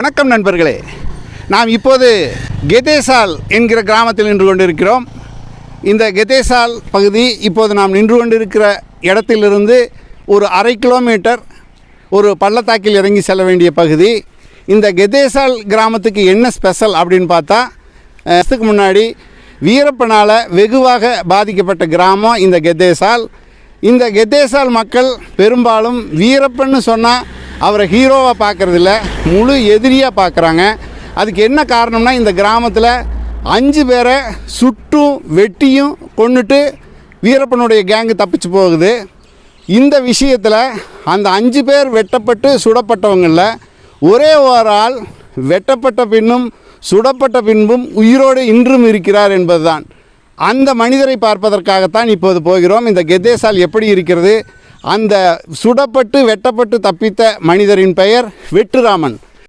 வணக்கம் நண்பர்களே. நாம் இப்போது கெதேசால் என்கிற கிராமத்தில் நின்று கொண்டிருக்கிறோம். இந்த கெதேசால் பகுதி இப்போது நாம் நின்று கொண்டிருக்கிற இடத்திலிருந்து ஒரு அரை கிலோமீட்டர் ஒரு பள்ளத்தாக்கில் இறங்கி செல்ல வேண்டிய பகுதி. இந்த கெதேசால் கிராமத்துக்கு என்ன ஸ்பெஷல் அப்படின்னு பார்த்தா இதுக்கு முன்னாடி வீரப்பனால் வெகுவாக பாதிக்கப்பட்ட கிராமம் இந்த கெதேசால். இந்த கெதேசால் மக்கள் பெரும்பாலும் வீரப்பன்னு சொன்னால் அவரை ஹீரோவாக பார்க்குறதில்ல முழு எதிரியாக பார்க்குறாங்க. அதுக்கு என்ன காரணம்னா இந்த கிராமத்தில் அஞ்சு பேரை சுட்டும் வெட்டியும் கொன்னுட்டு வீரப்பனுடைய கேங்கு தப்பிச்சு போகுது. இந்த விஷயத்தில் அந்த அஞ்சு பேர் வெட்டப்பட்டு சுடப்பட்டவங்களில் ஒரே ஒரு ஆள் வெட்டப்பட்ட பின்னும் சுடப்பட்ட பின்பும் உயிரோடு இன்றும் இருக்கிறார் என்பதுதான். அந்த மனிதரை பார்ப்பதற்காகத்தான் இப்போது போகிறோம். இந்த கெதேசால் எப்படி இருக்கிறது? அந்த சுடப்பட்டு வெட்டப்பட்டு தப்பித்த மனிதரின் பெயர் வெற்றுராமன்